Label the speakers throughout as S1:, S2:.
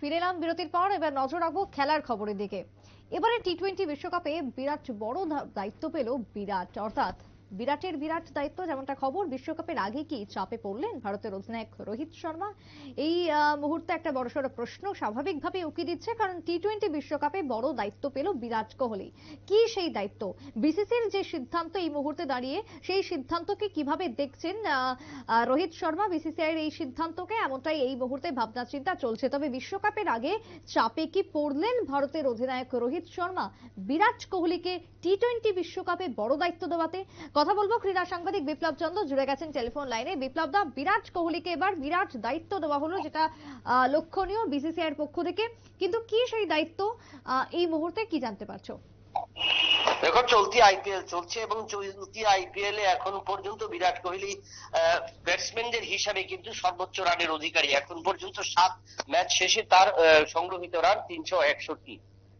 S1: ফিরে এলাম বিরতির পর, এবার নজর রাখব খেলার খবরের দিকে। এবারে টি টোয়েন্টি বিশ্বকাপে বিরাট বড় দায়িত্ব পেল বিরাট, অর্থাৎ বিরাটের বিরাট দায়িত্ব, যেমনটা খবর, বিশ্বকাপের আগে কি চাপে পড়লেন ভারতের অধিনায়ক রোহিত শর্মা? এই মুহূর্তে একটা বড়সড় প্রশ্ন, স্বাভাবিকভাবে উকি দিচ্ছে, কারণ টি টোয়েন্টি বিশ্বকাপে বড় দায়িত্ব পেল বিরাট কোহলি। কি সেই দায়িত্ব? বিসিসির যে সিদ্ধান্ত এই মুহূর্তে দাঁড়িয়ে, সেই সিদ্ধান্তকে কীভাবে দেখছেন রোহিত শর্মা? বিসিসিআইয়ের এই সিদ্ধান্তকে এমনটাই এই মুহূর্তে ভাবনা চিন্তা চলছে। তবে বিশ্বকাপের আগে চাপে কি পড়লেন ভারতের অধিনায়ক রোহিত শর্মা? বিরাট কোহলিকে টি টোয়েন্টি বিশ্বকাপে বড় দায়িত্ব দেওয়াতে কথা বলব ক্রীড়া সাংবাদিক বিপ্লব চন্দ্র। জুড়ে গেছেন টেলিফোন লাইনে। বিপ্লব দা, বিরাট কোহলিকে এবার বিরাট দায়িত্ব দেওয়া হলো, যেটা লক্ষণীয় বিসিসিআইয়ের পক্ষ থেকে। কিন্তু কি সেই দায়িত্ব এই মুহূর্তে কি জানতে পারছ?
S2: দেখো, চলতি আইপিএল চলছে এবং চলতি আইপিএল এ এখন পর্যন্ত বিরাট কোহলি ব্যাটসম্যানদের হিসাবে কিন্তু সর্বোচ্চ রানের অধিকারী। এখন পর্যন্ত সাত ম্যাচ শেষে তার সংগ্রহিত রান তিনশো একষট্টি।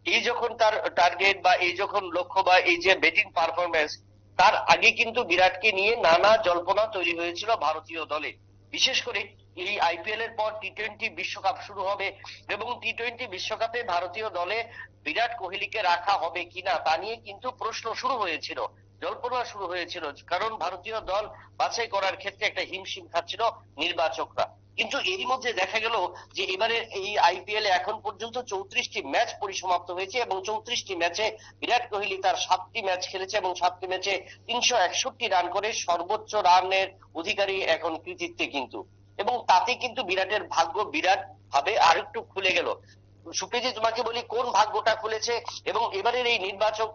S2: এই যখন তার টার্গেট বা এই যখন লক্ষ্য বা এই যে ব্যাটিং পারফরমেন্স তার আগে কিন্তু বিরাটকে নিয়ে নানা জল্পনা তৈরি হয়েছিল ভারতীয় দলে। বিশেষ করে এই আইপিএল এর পর টি টোয়েন্টি বিশ্বকাপ শুরু হবে এবং টি টোয়েন্টি বিশ্বকাপে ভারতীয় দলে বিরাট কোহলিকে রাখা হবে কিনা তা নিয়ে কিন্তু প্রশ্ন শুরু হয়েছিল, জল্পনা শুরু হয়েছিল। কারণ ভারতীয় দল বাছাই করার ক্ষেত্রে একটা হিমশিম খাচ্ছিল নির্বাচকরা। কিন্তু এরই মধ্যে দেখা গেল যে এবারে এই আইপিএল এখন পর্যন্ত চৌত্রিশটি ম্যাচ পরিসমাপ্ত হয়েছে এবং চৌত্রিশটি ম্যাচে বিরাট কোহলি তার সাতটি ম্যাচ খেলেছে এবং সাতটি ম্যাচে তিনশো একষট্টি রান করে সর্বোচ্চ রানের অধিকারী এখন কৃতিত্বে কিন্তু। এবং তাতে কিন্তু বিরাটের ভাগ্য বিরাট ভাবে আরেকটু খুলে গেল। সুপ্রিজি তোমাকে বলি কোন ভাগ্যটা খুলেছে? এবং এবারের এই নির্বাচক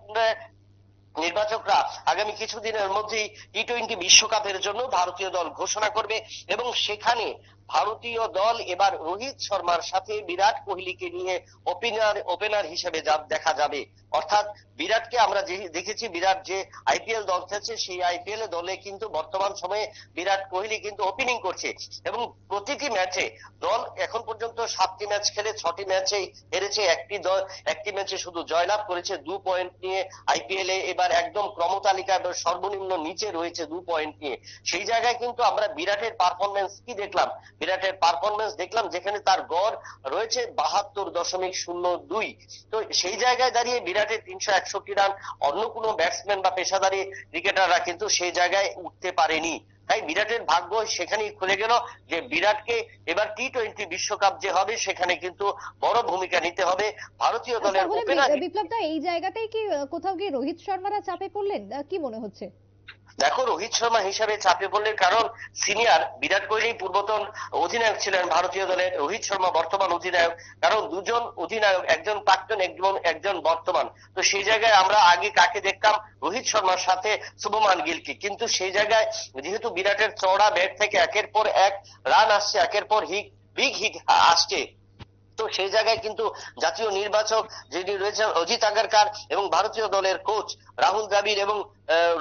S2: নির্বাচকরা আগামী কিছুদিনের মধ্যেই টি টোয়েন্টি বিশ্বকাপের জন্য ভারতীয় দল ঘোষণা করবে এবং সেখানে ভারতীয় দল এবার রোহিত শর্মার সাথে বিরাট কোহলিকে নিয়ে ওপেনার ওপেনার হিসেবে দেখা যাবে। অর্থাৎ বিরাটকে আমরা দেখেছি, বিরাট যে আইপিএল দল খেলছে, সেই আইপিএল দলে কিন্তু বর্তমান সময়ে বিরাট কোহলি কিন্তু ওপেনিং করছে। এবং প্রতিটি ম্যাচে দল এখন পর্যন্ত সাতটি ম্যাচ খেলে, ছটি ম্যাচে হেরেছে, একটি দল একটি ম্যাচে শুধু জয়লাভ করেছে, দু পয়েন্ট নিয়ে আইপিএল এ এবার একদম ক্রমতালিকায় সর্বনিম্ন নিচে রয়েছে দু পয়েন্ট নিয়ে। সেই জায়গায় কিন্তু আমরা বিরাটের পারফরমেন্স কি দেখলাম? বিরাটের পারফরমেন্স দেখলাম যেখানে তার গড় রয়েছে বাহাত্তর দশমিক শূন্য দুই। তো সেই জায়গায় দাঁড়িয়ে বিরাটের তিনশো একষট্টি রান অন্য কোনো ব্যাটসম্যান বা পেশাদারী ক্রিকেটাররা কিন্তু সেই জায়গায় উঠতে পারেনি। তাই বিরাটের ভাগ্য সেখানেই খুলে গেল যে বিরাটকে এবার টি টোয়েন্টি বিশ্বকাপ যে হবে সেখানে কিন্তু বড় ভূমিকা নিতে হবে ভারতীয় দলের
S1: তাহলে বিপ্লব দা এই জায়গাটাই কি কোথাও গিয়ে রোহিত শর্মারা চাপে পড়লেন? কি মনে হচ্ছে?
S2: দেখো রোহিত শর্মা হিসাবে চাপে পড়লেন কারণ সিনিয়র বিরাট কোহলি পূর্বতন অধিনায়ক ছিলেন ভারতীয় দলের রোহিত শর্মা, বর্তমান অধিনায়ক। কারণ দুজন অধিনায়ক, একজন প্রাক্তন, একজন একজন বর্তমান। তো সেই জায়গায় আমরা আগে কাকে দেখতাম? রোহিত শর্মার সাথে শুভমান গিলকে। কিন্তু সেই জায়গায় যেহেতু বিরাটের চওড়া ব্যাট থেকে একের পর এক রান আসছে, একের পর হিট বিগ হিট আসছে তো সেই জায়গায় কিন্তু জাতীয় নির্বাচক যিনি রয়েছেন অজিত আগারকার এবং ভারতীয় দলের কোচ রাহুল দ্রাবিড় এবং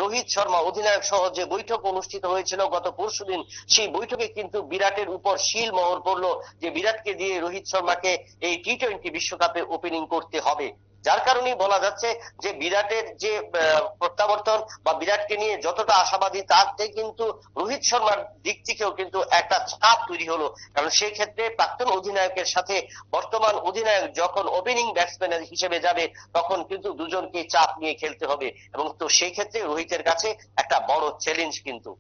S2: রোহিত শর্মা, অধিনায়ক সহ যে বৈঠক অনুষ্ঠিত হয়েছিল গত পরশুদিন সেই বৈঠকে কিন্তু বিরাটের উপর শিল মোহর পড়ল যে বিরাটকে দিয়ে রোহিত শর্মাকে এই টি টোয়েন্টি বিশ্বকাপে ওপেনিং করতে হবে। যার কারণেই বলা যাচ্ছে যে বিরাটের যে প্রত্যাবর্তন বা বিরাটকে নিয়ে যতটা আশাবাদী তার থেকে কিন্তু রোহিত শর্মার দিক থেকেও কিন্তু একটা চাপ তৈরি হলো। কারণ সেই ক্ষেত্রে প্রাক্তন অধিনায়কের সাথে বর্তমান অধিনায়ক যখন ওপেনিং ব্যাটসম্যান হিসেবে যাবে, তখন কিন্তু দুজনকে চাপ নিয়ে খেলতে হবে। এবং তো সেই ক্ষেত্রে রোহিতের কাছে একটা বড় চ্যালেঞ্জ কিন্তু।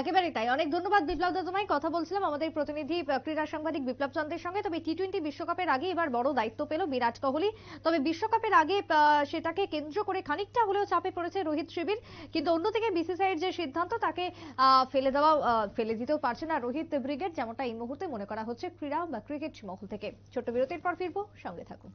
S1: একেবারেই তাই। অনেক ধন্যবাদ বিপ্লব দা তোমায়। কথা বলছিলাম আমাদের প্রতিনিধি ক্রীড়া সাংবাদিক বিপ্লব চন্দ্রের সঙ্গে। তবে টি টোয়েন্টি বিশ্বকাপের আগে এবার বড় দায়িত্ব পেল বিরাট কোহলি। তবে বিশ্বকাপের আগে সেটাকে কেন্দ্র করে খানিকটা হলেও চাপে পড়েছে রোহিত শিবির। কিন্তু অন্যদিকে বিসিসিআইয়ের যে সিদ্ধান্ত, তাকে ফেলে দেওয়া ফেলে দিতেও পারছে না রোহিত ব্রিগেড, যেমনটা এই মুহূর্তে মনে করা হচ্ছে ক্রীড়া বা ক্রিকেট মহল থেকে। ছোট্ট বিরতির পর ফিরবো, সঙ্গে থাকুন।